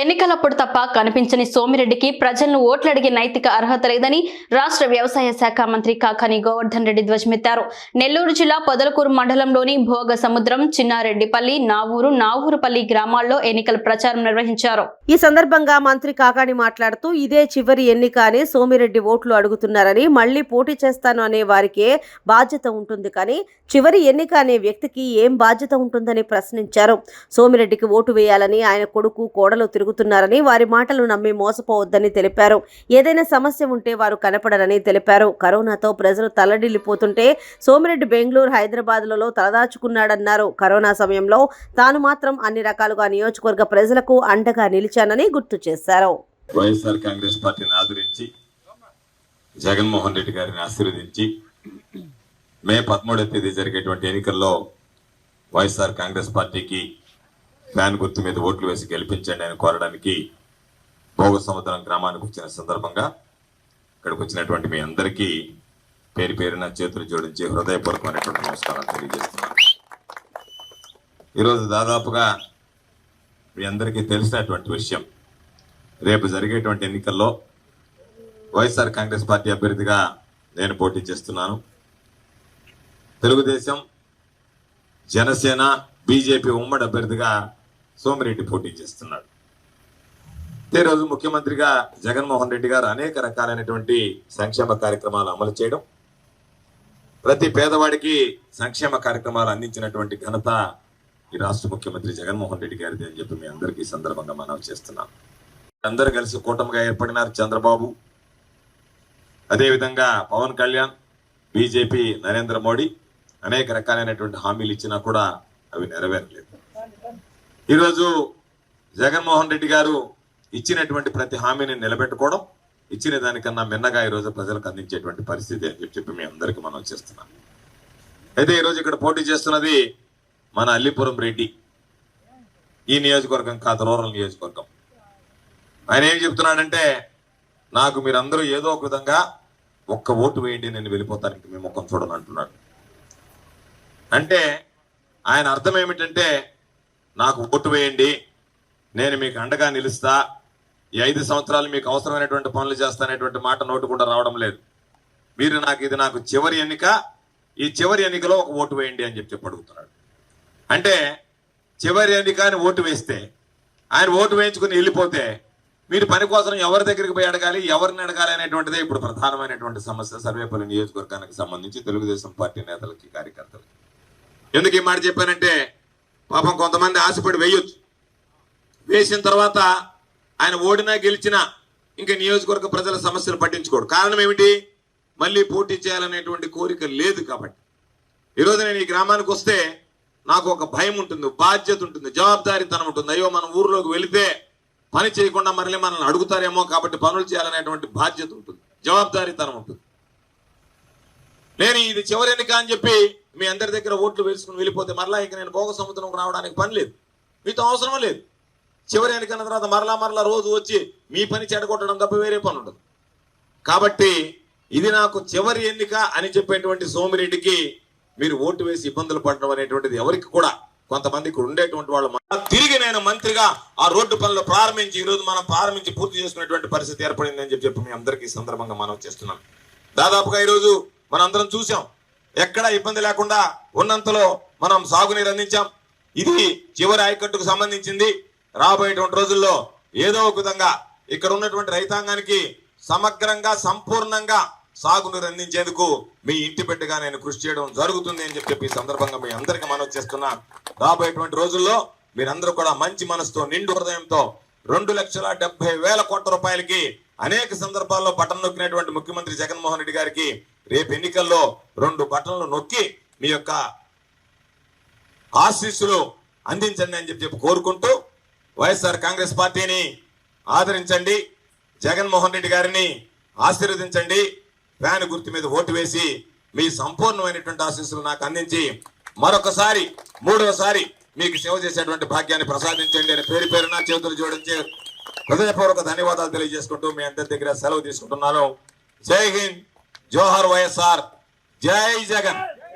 ఎన్నికలప్పుడు తప్ప కనిపించని సోమిరెడ్డికి ప్రజలను ఓట్లు అడిగే నైతిక అర్హత లేదని రాష్ట్ర వ్యవసాయ శాఖ మంత్రి కాకాని గోవర్ధన్ రెడ్డి ధ్వజమెత్తారు. నెల్లూరు జిల్లా పొదలకూరు మండలంలోని భోగ సముద్రం చిన్నారెడ్డిపల్లి నావూరు నావూరుపల్లి గ్రామాల్లో ఎన్నికల ప్రచారం నిర్వహించారు. ఈ సందర్భంగా మంత్రి కాకాని మాట్లాడుతూ ఇదే చివరి ఎన్నిక అని సోమిరెడ్డి ఓట్లు అడుగుతున్నారని మళ్ళీ పోటీ చేస్తాను అనే వారికే బాధ్యత ఉంటుంది కానీ చివరి ఎన్నిక అనే వ్యక్తికి ఏం బాధ్యత ఉంటుందని ప్రశ్నించారు. సోమిరెడ్డికి ఓటు వేయాలని ఆయన కొడుకు కోడలు తిరుగుతున్నారని వారి మాటలు నమ్మి మోసపోవద్దని తెలిపారు. ఏదైనా సమస్య ఉంటే వారు కనపడరని తెలిపారు. కరోనాతో ప్రజలు తల్లడిల్లిపోతుంటే సోమిరెడ్డి బెంగళూరు హైదరాబాద్లలో తలదాచుకున్నాడన్నారు. కరోనా సమయంలో తాను మాత్రం అన్ని రకాలుగా నియోజకవర్గ ప్రజలకు అండగా నిలిచానని గుర్తు చేశారు. వైఎస్ఆర్ కాంగ్రెస్ పార్టీని ఆదరించి జగన్మోహన్ రెడ్డి గారిని ఆశీర్వదించి మే పదమూడవ తేదీ జరిగేటువంటి ఎన్నికల్లో వైఎస్ఆర్ కాంగ్రెస్ పార్టీకి ఫ్యాన్ గుర్తు మీద ఓట్లు వేసి గెలిపించండి అని కోరడానికి భోగ సముద్రం గ్రామానికి వచ్చిన సందర్భంగా ఇక్కడికి వచ్చినటువంటి మీ అందరికీ పేరు పేరున చేతులు జోడించి హృదయపూర్వకమైనటువంటి నమస్కారాలు తెలియజేస్తున్నాను. ఈరోజు దాదాపుగా మీ అందరికీ తెలిసినటువంటి విషయం రేపు జరిగేటువంటి ఎన్నికల్లో వైఎస్ఆర్ కాంగ్రెస్ పార్టీ అభ్యర్థిగా నేను పోటీ చేస్తున్నాను. తెలుగుదేశం జనసేన బీజేపీ ఉమ్మడి అభ్యర్థిగా సోమిరెడ్డి పోటీ చేస్తున్నాడు. ఇదే రోజు ముఖ్యమంత్రిగా జగన్మోహన్ రెడ్డి గారు అనేక రకాలైనటువంటి సంక్షేమ కార్యక్రమాలు అమలు చేయడం ప్రతి పేదవాడికి సంక్షేమ కార్యక్రమాలు అందించినటువంటి ఘనత ఈ రాష్ట్ర ముఖ్యమంత్రి జగన్మోహన్ రెడ్డి గారిది అని చెప్పి మీ అందరికీ సందర్భంగా మనం చేస్తున్నాం. అందరు కలిసి కూటమిగా ఏర్పడినారు చంద్రబాబు. అదేవిధంగా పవన్ కళ్యాణ్ బీజేపీ నరేంద్ర మోడీ అనేక రకాలైనటువంటి హామీలు ఇచ్చినా కూడా అవి నెరవేరలేదు. ఈరోజు జగన్మోహన్ రెడ్డి గారు ఇచ్చినటువంటి ప్రతి హామీని నిలబెట్టుకోవడం ఇచ్చిన దానికన్నా మిన్నగా ఈరోజు ప్రజలకు అందించేటువంటి పరిస్థితి అని చెప్పి మీ అందరికీ మనం చేస్తున్నాం. అయితే ఈరోజు ఇక్కడ పోటీ చేస్తున్నది మన అల్లిపురం రెడ్డి. ఈ నియోజకవర్గం కాదు రూరల్ నియోజకవర్గం. ఆయన ఏం చెప్తున్నాడంటే నాకు మీరందరూ ఏదో ఒక విధంగా ఒక్క ఓటు వేయండి నేను వెళ్ళిపోతాను మేము మీ ముఖం చూడను అంటున్నాడు. అంటే ఆయన అర్థం ఏమిటంటే నాకు ఓటు వేయండి. నేను మీకు అండగా నిలుస్తా. ఈ ఐదు సంవత్సరాలు మీకు అవసరమైనటువంటి పనులు చేస్తానేటువంటి మాట నోటు కూడా రావడం లేదు. మీరు నాకు ఇది నాకు చివరి ఎన్నిక. ఈ చివరి ఎన్నికలో ఒక ఓటు వేయండి అని చెప్పి చెప్పి అడుగుతున్నాడు. అంటే చివరి ఎన్నిక అని ఓటు వేస్తే ఆయన ఓటు వేయించుకుని వెళ్ళిపోతే మీరు పని కోసం ఎవరి దగ్గరికి పోయి అడగాలి ఎవరిని అడగాలి అనేటువంటిదే ఇప్పుడు ప్రధానమైనటువంటి సమస్య సర్వేపల్లి నియోజకవర్గానికి సంబంధించి తెలుగుదేశం పార్టీ నేతలకి కార్యకర్తలకి. ఎందుకు ఈ మాట చెప్పానంటే పాపం కొంతమంది ఆశపడి వేయొచ్చు. వేసిన తర్వాత ఆయన ఓడినా గెలిచినా ఇంకా నియోజకవర్గ ప్రజల సమస్యలు పట్టించుకోడు. కారణం ఏమిటి? మళ్ళీ పోటీ చేయాలనేటువంటి కోరిక లేదు కాబట్టి. ఈరోజు నేను ఈ గ్రామానికి వస్తే నాకు ఒక భయం ఉంటుంది బాధ్యత ఉంటుంది జవాబుదారీతనం ఉంటుంది. అయ్యో మనం ఊర్లోకి వెళితే పని చేయకుండా మళ్ళీ మనల్ని అడుగుతారేమో కాబట్టి పనులు చేయాలనేటువంటి బాధ్యత ఉంటుంది జవాబుదారీతనం ఉంటుంది. నేను ఇది చివరి ఎన్నిక అని చెప్పి మీ అందరి దగ్గర ఓట్లు వేసుకుని వెళ్ళిపోతే మరలా ఇక నేను భోగ సముద్రంకు రావడానికి పని లేదు. మీతో అవసరం లేదు. చివరి ఎన్నికన్న తర్వాత మరలా మరలా రోజు వచ్చి మీ పని చెడగొట్టడం తప్ప వేరే పని ఉండదు. కాబట్టి ఇది నాకు చివరి ఎన్నిక అని చెప్పేటువంటి సోమిరెడ్డికి మీరు ఓటు వేసి ఇబ్బందులు పడడం అనేటువంటిది ఎవరికి కూడా కొంతమంది ఇక్కడ ఉండేటువంటి వాళ్ళు తిరిగి నేను మంత్రిగా ఆ రోడ్డు పనులు ప్రారంభించి ఈ రోజు మనం ప్రారంభించి పూర్తి చేసుకునేటువంటి పరిస్థితి ఏర్పడింది అని చెప్పి చెప్పి మీ అందరికీ సందర్భంగా మనం చేస్తున్నాం దాదాపుగా ఈ రోజు మనందరం చూసాం ఎక్కడ ఇబ్బంది లేకుండా ఉన్నంతలో మనం సాగునీరు అందించాం. ఇది చివరి ఆయకట్టుకు సంబంధించింది. రాబోయేటువంటి రోజుల్లో ఏదో ఒక విధంగా ఇక్కడ ఉన్నటువంటి రైతాంగానికి సమగ్రంగా సంపూర్ణంగా సాగునీరు అందించేందుకు మీ ఇంటి బిడ్డగా నేను కృషి చేయడం జరుగుతుంది అని చెప్పి ఈ సందర్భంగా మీ అందరికీ మనం చేస్తున్నా. రాబోయేటువంటి రోజుల్లో మీరందరూ కూడా మంచి మనసుతో నిండు హృదయంతో రెండు లక్షల డెబ్బై వేల కోట్ల రూపాయలకి అనేక సందర్భాల్లో బటన్ నొక్కినటువంటి ముఖ్యమంత్రి జగన్మోహన్ రెడ్డి గారికి రేపు ఎన్నికల్లో రెండు బటన్లు నొక్కి మీ యొక్క ఆశీస్సులు అందించండి అని చెప్పి కోరుకుంటూ వైఎస్ఆర్ కాంగ్రెస్ పార్టీని ఆదరించండి. జగన్మోహన్ రెడ్డి గారిని ఆశీర్వదించండి. ఫ్యాన్ గుర్తు మీద ఓటు వేసి మీ సంపూర్ణమైనటువంటి ఆశీస్సులు నాకు అందించి మరొకసారి మూడవసారి మీకు సేవ చేసేటువంటి భాగ్యాన్ని ప్రసాదించండి అని పేరు పేరున చేతులు జోడించి హృదయపూర్వక ధన్యవాదాలు తెలియజేసుకుంటూ మీ అందరి దగ్గర సెలవు తీసుకుంటున్నాను. జై హింద్. జోహర్ వైఎస్ఆర్ జై జగన్